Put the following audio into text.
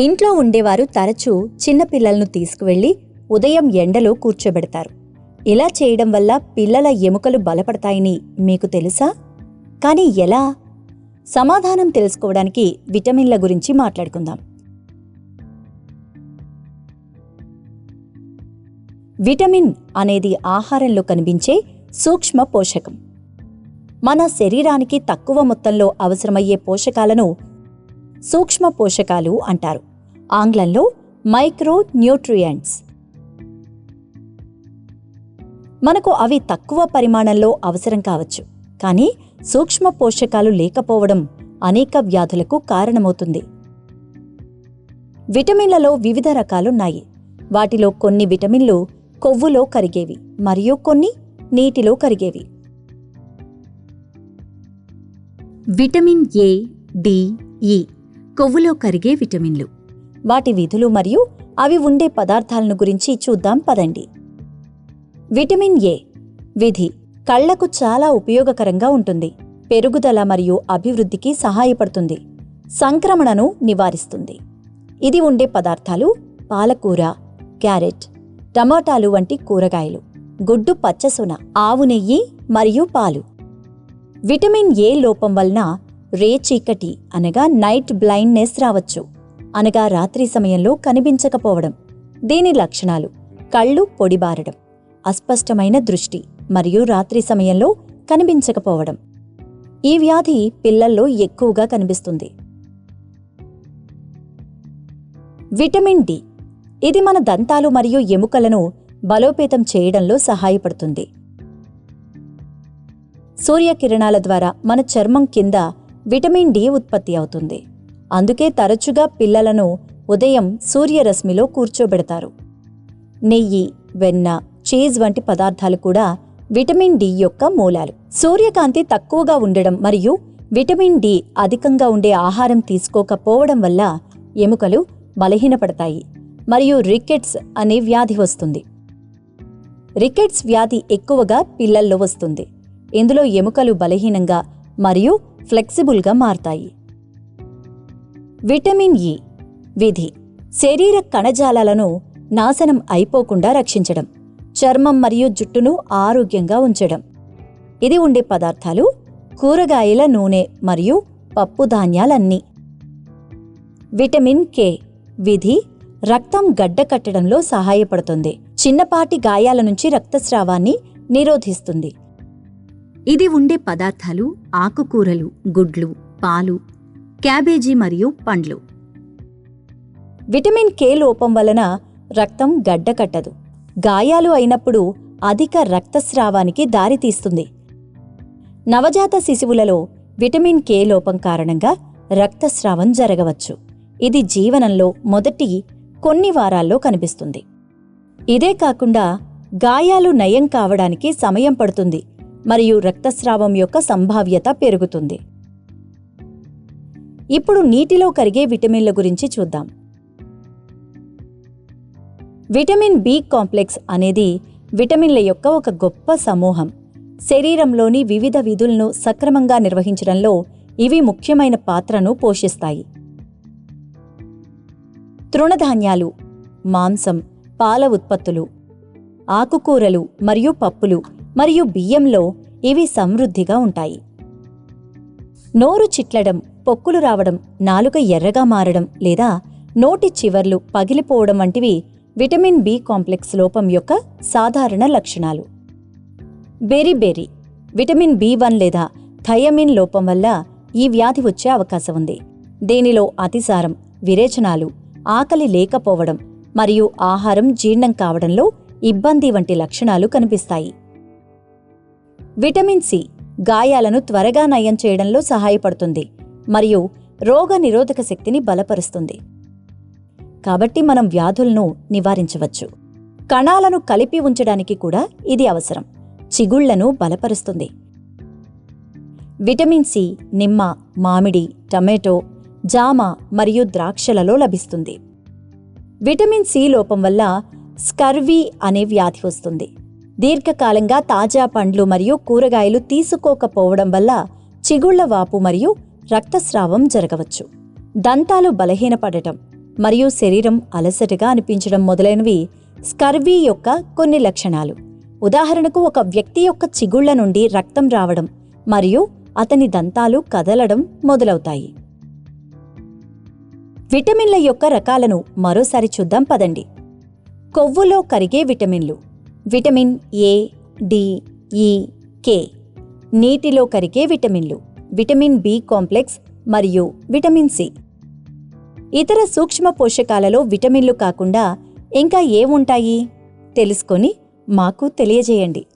ఇంట్లో ఉండేవారు తరచూ చిన్నపిల్లలను తీసుకువెళ్ళి ఉదయం ఎండలో కూర్చోబెడతారు. ఇలా చేయడం వల్ల పిల్లల ఎముకలు బలపడతాయని మీకు తెలుసా? కానీ ఎలా? సమాధానం తెలుసుకోవడానికి విటమిన్ల గురించి మాట్లాడుకుందాం. విటమిన్ అనేది ఆహారంలో కనిపించే సూక్ష్మ పోషకం. మన శరీరానికి తక్కువ మొత్తంలో అవసరమయ్యే పోషకాలను సూక్ష్మ పోషకాలు అంటారు. ఆంగ్లంలో మైక్రో న్యూట్రియంట్స్ మనకు అవి తక్కువ పరిమాణంలో అవసరం కావచ్చు కానీ సూక్ష్మ పోషకాలు లేకపోవడం అనేక వ్యాధులకు కారణమవుతుంది. విటమిన్లలో వివిధ రకాలున్నాయి వాటిలో కొన్ని విటమిన్లు కొవ్వులో కరిగేవి మరియు కొన్ని నీటిలో కరిగేవి. విటమిన్ ఏ డి ఈ కొవ్వులో కరిగే విటమిన్లు. వాటి విధులు మరియు అవి ఉండే పదార్థాలను గురించి చూద్దాం పదండి. విటమిన్ ఏ విధి కళ్ళకు చాలా ఉపయోగకరంగా ఉంటుంది. పెరుగుదల మరియు అభివృద్ధికి సహాయపడుతుంది. సంక్రమణను నివారిస్తుంది. ఇది ఉండే పదార్థాలు పాలకూర క్యారెట్ టమాటాలు వంటి కూరగాయలు గుడ్డు పచ్చసొన ఆవు నెయ్యి మరియు పాలు. విటమిన్ ఏ లోపం వలన రే చీకటి అనగా నైట్ బ్లైండ్నెస్ రావచ్చు. అనగా రాత్రి సమయంలో కనిపించకపోవడం. దీని లక్షణాలు కళ్ళు పొడిబారడం అస్పష్టమైన దృష్టి మరియు రాత్రి సమయంలో కనిపించకపోవడం. ఈ వ్యాధి పిల్లల్లో ఎక్కువగా కనిపిస్తుంది. విటమిన్ డి ఇది మన దంతాలు మరియు ఎముకలను బలోపేతం చేయడంలో సహాయపడుతుంది. సూర్యకిరణాల ద్వారా మన చర్మం కింద విటమిన్ డి ఉత్పత్తి అవుతుంది. అందుకే తరచుగా పిల్లలను ఉదయం సూర్యరశ్మిలో కూర్చోబెడతారు. నెయ్యి వెన్న చీజ్ వంటి పదార్థాలు కూడా విటమిన్ డి యొక్క మూలాలు. సూర్యకాంతి తక్కువగా ఉండడం మరియు విటమిన్ డి అధికంగా ఉండే ఆహారం తీసుకోకపోవడం వల్ల ఎముకలు బలహీనపడతాయి మరియు రికెట్స్ అనే వ్యాధి వస్తుంది. రికెట్స్ వ్యాధి ఎక్కువగా పిల్లల్లో వస్తుంది. ఇందులో ఎముకలు బలహీనంగా మరియు ఫ్లెక్సిబుల్గా మారతాయి. విటమిన్ ఇ విధి శరీర కణజాలాలను నాశనం అయిపోకుండా రక్షించడం చర్మం మరియు జుట్టును ఆరోగ్యంగా ఉంచడం. ఇది ఉండే పదార్థాలు కూరగాయల నూనె మరియు పప్పు ధాన్యాలన్నీ. విటమిన్ కే విధి రక్తం గడ్డకట్టడంలో సహాయపడుతుంది. చిన్నపాటి గాయాల నుంచి రక్తస్రావాన్ని నిరోధిస్తుంది. ఇది ఉండే పదార్థాలు ఆకుకూరలు గుడ్లు పాలు క్యాబేజీ మరియు పండ్లు. విటమిన్ కే లోపం వలన రక్తం గడ్డకట్టదు. గాయాలు అయినప్పుడు అధిక రక్తస్రావానికి దారితీస్తుంది నవజాత శిశువులలో విటమిన్ కే లోపం కారణంగా రక్తస్రావం జరగవచ్చు. ఇది జీవనంలో మొదటి కొన్ని వారాల్లో కనిపిస్తుంది. ఇదే కాకుండా గాయాలు నయం కావడానికి సమయం పడుతుంది మరియు రక్తస్రావం యొక్క సంభావ్యత పెరుగుతుంది. ఇప్పుడు నీటిలో కరిగే విటమిన్ల గురించి చూద్దాం. విటమిన్ బి కాంప్లెక్స్ అనేది విటమిన్ల యొక్క ఒక గొప్ప సమూహం. శరీరంలోని వివిధ విధులను సక్రమంగా నిర్వహించడంలో ఇవి ముఖ్యమైన పాత్రను పోషిస్తాయి. తృణధాన్యాలు మాంసం పాల ఉత్పత్తులు ఆకుకూరలు మరియు పప్పులు మరియు బియ్యంలో ఇవి సమృద్ధిగా ఉంటాయి. నోరు చిట్లడం పొక్కులు రావడం నాలుక ఎర్రగా మారడం లేదా నోటి చివర్లు పగిలిపోవడం వంటివి విటమిన్ బి కాంప్లెక్స్ లోపం యొక్క సాధారణ లక్షణాలు. బెరిబెరి విటమిన్ బి వన్ లేదా థయమిన్ లోపం వల్ల ఈ వ్యాధి వచ్చే అవకాశం ఉంది. దీనిలో అతిసారం విరేచనాలు ఆకలి లేకపోవడం మరియు ఆహారం జీర్ణం కావడంలో ఇబ్బంది వంటి లక్షణాలు కనిపిస్తాయి. విటమిన్ సి గాయాలను త్వరగా నయం చేయడంలో సహాయపడుతుంది మరియు రోగ నిరోధక శక్తిని బలపరుస్తుంది. కాబట్టి మనం వ్యాధులను నివారించవచ్చు. కణాలను కలిపి ఉంచడానికి కూడా ఇది అవసరం. చిగుళ్ళను బలపరుస్తుంది. విటమిన్ సి నిమ్మ మామిడి టమాటో జామ మరియు ద్రాక్షలలో లభిస్తుంది. విటమిన్ సి లోపం వల్ల స్కర్వీ అనే వ్యాధి వస్తుంది. దీర్ఘకాలంగా తాజా పండ్లు మరియు కూరగాయలు తీసుకోకపోవడం వల్ల చిగుళ్ళ వాపు మరియు రక్తస్రావం జరగవచ్చు. దంతాలు బలహీనపడటం మరియు శరీరం అలసటగా అనిపించడం మొదలైనవి స్కర్వీ యొక్క కొన్ని లక్షణాలు. ఉదాహరణకు ఒక వ్యక్తి యొక్క చిగుళ్ళ నుండి రక్తం రావడం మరియు అతని దంతాలు కదలడం మొదలవుతాయి. విటమిన్ల యొక్క రకాలను మరోసారి చూద్దాం పదండి. కొవ్వులో కరిగే విటమిన్లు. విటమిన్ ఏ డి ఈ కే. నీటిలో కరిగే విటమిన్లు విటమిన్ బి కాంప్లెక్స్ మరియు విటమిన్ సి. ఇతర సూక్ష్మ పోషకాలలో విటమిన్లు కాకుండా ఇంకా ఏముంటాయి? తెలుసుకొని మాకు తెలియజేయండి.